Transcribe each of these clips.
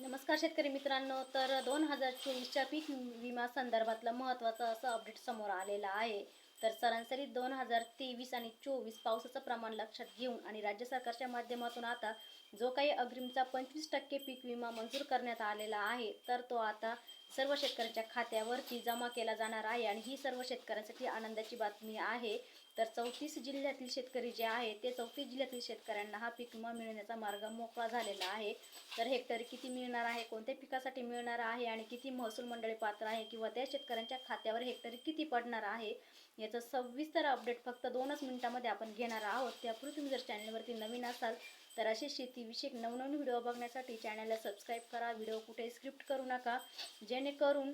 नमस्कार शेतकरी मित्रांनो. तर दोन हजार चोवीसच्या पीक विमा संदर्भातलं महत्त्वाचं असं अपडेट समोर आलेलं आहे. तर सरासरी दोन हजार तेवीस आणि चोवीस पावसाचं प्रमाण लक्षात घेऊन आणि राज्य सरकारच्या माध्यमातून आता जो काही अग्रिमचा पंचवीस टक्के पीक विमा मंजूर करण्यात आलेला आहे तर तो आता सर्व शेतकऱ्यांच्या खात्यावरती जमा केला जाणार आहे आणि ही सर्व शेतकऱ्यांसाठी आनंदाची बातमी आहे. तर चौतीस जिल्ह्यातील शेतकरी जे आहे ते चौतीस जिल्ह्यातील शेतकऱ्यांना हा पीक विमा मिळण्याचा मार्ग मोकळा झालेला आहे. तर हेक्टरी किती मिळणार आहे कोणत्या पिकासाठी मिळणार आहे आणि किती महसूल मंडळी पात्र आहे किंवा त्या शेतकऱ्यांच्या खात्यावर हेक्टरी किती पडणार आहे याचं सविस्तर अपडेट फक्त दोनच मिनिटामध्ये आपण घेणार आहोत. त्यापूर्वी तुम्ही जर चॅनलवरती नवीन असाल तर असे शेतीविषयक नवनवीन व्हिडिओ बघण्यासाठी चॅनलला सबस्क्राईब करा. व्हिडिओ कुठे स्क्रिप्ट करू नका. जेणेकरून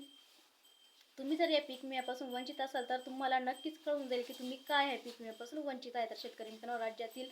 तुम्ही जर या पीक विम्यापासून वंचित असाल तर तुम्हाला नक्कीच कळून जाईल की तुम्ही काय आहे पीक विम्यापासून वंचित आहे. तर शेतकरी मित्रांनो राज्यातील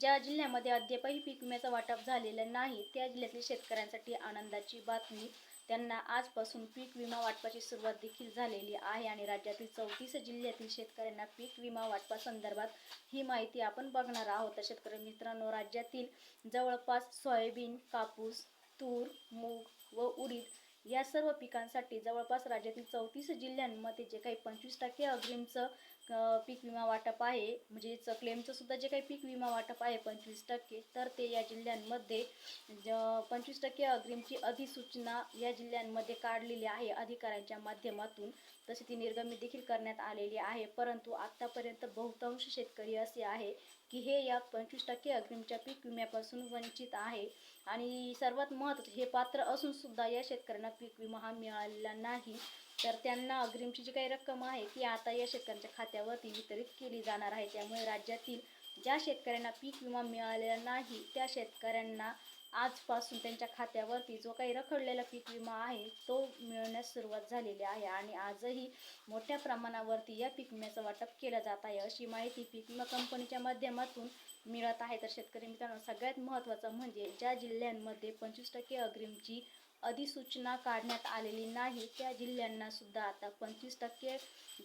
ज्या जिल्ह्यामध्ये अद्यापही पीक विम्याचा वाटप झालेला नाही त्या जिल्ह्यातील शेतकऱ्यांसाठी आनंदाची बातमी त्यांना आजपासून पीक विमा वाटपाची सुरुवात देखील झालेली आहे आणि राज्यातील चौतीस जिल्ह्यातील शेतकऱ्यांना पीक विमा वाटपासंदर्भात ही माहिती आपण बघणार आहोत. तर शेतकरी मित्रांनो राज्यातील जवळपास सोयाबीन कापूस तूर मूग व उडीद या सर्व पिकांसाठी जवळपास राज्यातील चौतीस जिल्ह्यांमध्ये जे काही पंचवीस टक्के अग्रिमचं पीक विमा वाटप आहे. म्हणजेच क्लेमचं सुद्धा जे काही पीक विमा वाटप आहे पंचवीस टक्के तर ते या जिल्ह्यांमध्ये म्हणजे, ज- पंचवीस टक्के अग्रिमची अधिसूचना या जिल्ह्यांमध्ये काढलेली आहे अधिकाऱ्यांच्या माध्यमातून. तशी ती निर्गमित देखील करण्यात आलेली आहे. परंतु आत्तापर्यंत बहुतांश शेतकरी असे आहे की हे या पंचवीस टक्के अग्रिमच्या पीक विम्यापासून वंचित आहे. आणि सर्वात महत्त्वाचे हे पात्र असून सुद्धा या शेतकऱ्यांना पीक विमा हा मिळालेला नाही. तर त्यांना अग्रिमची जी काही रक्कम आहे ती आता या शेतकऱ्यांच्या खात्यावरती वितरित केली जाणार आहे. त्यामुळे राज्यातील ज्या शेतकऱ्यांना पीक विमा मिळालेला नाही त्या शेतकऱ्यांना आजपासून त्यांच्या खात्यावरती जो काही रखडलेला पीक विमा आहे तो मिळण्यास सुरुवात झालेली आहे. आणि आजही मोठ्या प्रमाणावरती या पीक विम्याचं वाटप केलं जात आहे अशी माहिती पीक विमा कंपनीच्या माध्यमातून मिळत आहे. तर शेतकरी मित्रांनो सगळ्यात महत्त्वाचं म्हणजे ज्या जिल्ह्यांमध्ये पंचवीस टक्के अग्रिमची अधिसूचना काढण्यात आलेली नाही. त्या जिल्ह्यांना सुद्धा आता पंचवीस टक्के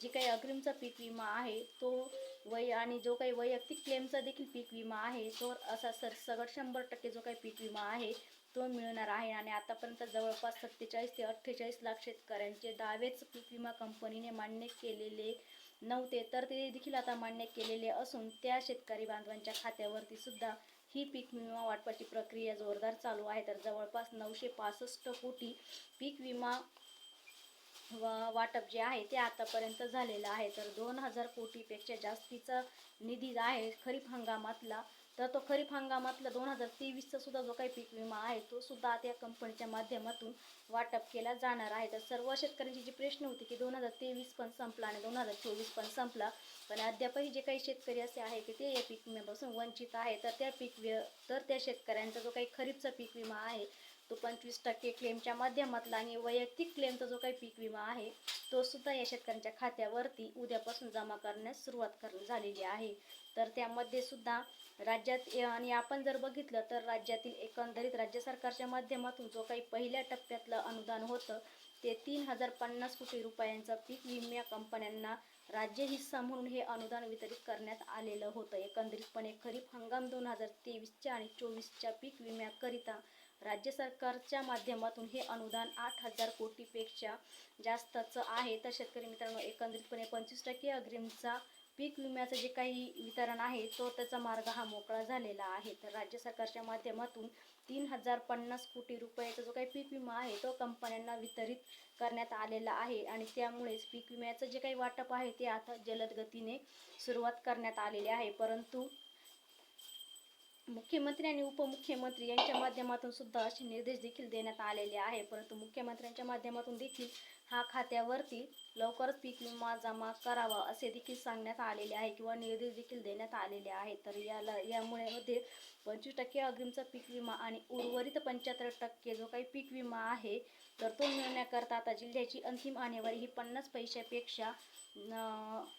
जे काही अग्रिमचा पीक विमा आहे तो वय आणि जो काही वैयक्तिक क्लेमचा देखील पीक विमा आहे तो असा सर सगळं शंभर टक्के जो काही पीक विमा आहे तो मिळणार आहे. आणि आतापर्यंत जवळपास सत्तेचाळीस ते अठ्ठेचाळीस लाख शेतकऱ्यांचे दावेच पीक विमा कंपनीने मान्य केलेले नव्हते. तर ते देखील आता मान्य केलेले असून त्या शेतकरी बांधवांच्या खात्यावरती सुद्धा ही पीक विमा वाटपाची प्रक्रिया जोरदार चालू आहे. तर जवळपास नऊशे पासष्ट कोटी पीक विमा वा- वाटप जे आहे ते आतापर्यंत झालेलं आहे. तर दोन हजार कोटीपेक्षा जास्तीचा निधी आहे खरीप हंगामातला. तर तो खरीप हंगामातला दोन हजार तेवीसचा सुद्धा जो काही पीक विमा आहे तो सुद्धा आता या कंपनीच्या माध्यमातून वाटप केला जाणार आहे. तर सर्व शेतकऱ्यांची जी प्रश्न होती की दोन हजार तेवीस पण संपला आणि दोन हजार चोवीस पण संपला पण अद्यापही जे काही शेतकरी असे आहे की ते या पीक विम्यापासून वंचित आहे. तर त्या पीक वि तर त्या शेतकऱ्यांचा जो काही खरीपचा पीक विमा आहे तो पंचवीस टक्के क्लेमच्या माध्यमातला आणि वैयक्तिक क्लेमचा जो काही पीक विमा आहे तो सुद्धा या शेतकऱ्यांच्या खात्यावरती उद्यापासून जमा करण्यास सुरुवात कर झालेली आहे. तर त्यामध्ये सुद्धा राज्यात आणि आपण जर बघितलं तर राज्यातील एकंदरीत राज्य सरकारच्या माध्यमातून जो काही पहिल्या टप्प्यातलं अनुदान होतं ते तीन हजार पन्नास कोटी रुपयांचं पीक विम्या कंपन्यांना राज्य हिस्सा म्हणून हे अनुदान वितरित करण्यात आलेलं होतं. एकंदरीतपणे खरीप हंगाम दोन हजार तेवीसच्या आणि चोवीसच्या पीक विम्याकरिता राज्य सरकारच्या माध्यमातून हे अनुदान आठ हजार कोटीपेक्षा जास्तचं आहे. तर शेतकरी मित्रांनो एकंदरीतपणे पंचवीस टक्के अग्रिमचा पीक विम्याचं जे काही वितरण आहे तो त्याचा मार्ग हा मोकळा झालेला आहे. तर राज्य सरकारच्या माध्यमातून तीन हजार पन्नास कोटी रुपयाचा जो काही पीक विमा आहे तो कंपन्यांना वितरित करण्यात आलेला आहे. आणि त्यामुळेच पीक विम्याचं जे काही वाटप आहे ते आता जलद गतीने सुरुवात करण्यात आलेली आहे. परंतु मुख्यमंत्री आणि उपमुख्यमंत्री यांच्या माध्यमातून सुद्धा असे निर्देश देखील देण्यात आलेले आहे. परंतु मुख्यमंत्र्यांच्या माध्यमातून देखील हा खात्यावरती लवकरच पीक विमा जमा करावा असे देखील सांगण्यात आलेले आहे किंवा निर्देश देखील देण्यात आलेले आहेत. तर याला यामुळे मध्ये पंचवीस टक्के अग्रिमचा पीक विमा आणि उर्वरित पंच्याहत्तर टक्के जो काही पीक विमा आहे तर तो मिळण्याकरता आता जिल्ह्याची अंतिम आणेवारी ही पन्नास पैशापेक्षा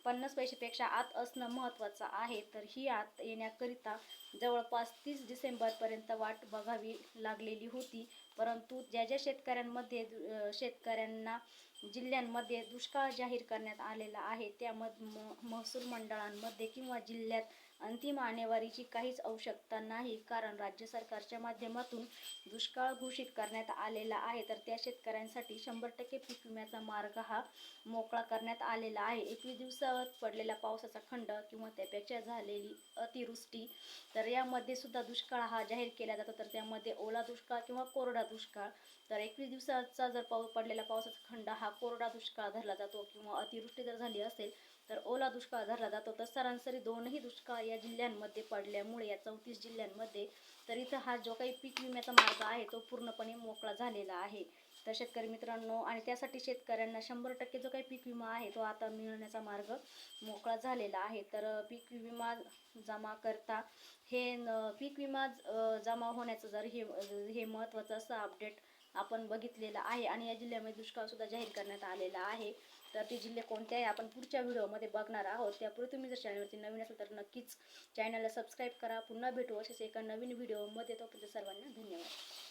पन्नास पैशापेक्षा आत असणं महत्त्वाचं आहे. तर ही आत येण्याकरिता जवळपास तीस डिसेंबरपर्यंत वाट बघावी लागलेली होती. परंतु ज्या ज्या शेतकऱ्यांमध्ये शेतकऱ्यांना जिल्ह्यांमध्ये दुष्काळ जाहीर करण्यात आलेला आहे त्यामध्ये म महसूल मंडळांमध्ये किंवा जिल्ह्यात अंतिम आणेवारीची काहीच आवश्यकता नाही. कारण राज्य सरकारच्या माध्यमातून दुष्काळ घोषित करण्यात आलेला आहे. तर त्या शेतकऱ्यांसाठी शंभर टक्के पीक विम्याचा मार्ग हा मोकळा करण्यात आलेला आहे. एकवीस दिवसात पडलेला पावसाचा खंड किंवा त्यापेक्षा झालेली अतिवृष्टी तर तर यामध्ये सुद्धा दुष्काळ हा जाहीर केला जातो. तर त्यामध्ये ओला दुष्काळ किंवा कोरडा दुष्काळ. तर एकवीस दिवसाचा जर पाऊस पडलेला पावसाचा खंड हा कोरडा दुष्काळ धरला जातो किंवा अतिवृष्टी जर झाली असेल तर ओला दुष्काळ धरला जातो. तर सरासरी दोनही दुष्काळ या जिल्ह्यांमध्ये पडल्यामुळे या चौतीस जिल्ह्यांमध्ये तर इथं हा जो काही पीक विम्याचा मार्ग आहे तो पूर्णपणे मोकळा झालेला आहे. तर शेतकरी मित्रांनो आणि त्यासाठी शेतकऱ्यांना शंभर टक्के जो काही पीक विमा आहे तो आता मिळण्याचा मार्ग मोकळा झालेला आहे. तर पीक विमा जमा करता हे न- पीक विमा जमा होण्याचं जर हे हे महत्त्वाचं असं अपडेट आपण बघितलेलं आहे आणि या जिल्ह्यामध्ये दुष्काळसुद्धा जाहीर करण्यात आलेला आहे. तर ते जिल्हे कोणते आहे आपण पुढच्या व्हिडिओमध्ये बघणार आहोत. त्यापूर्वी तुम्ही जर चॅनलवरती नवीन असेल तर नक्कीच चॅनलला सबस्क्राईब करा. पुन्हा भेटू असेच एका नवीन व्हिडिओमध्ये. तोपर्यंत सर्वांना धन्यवाद.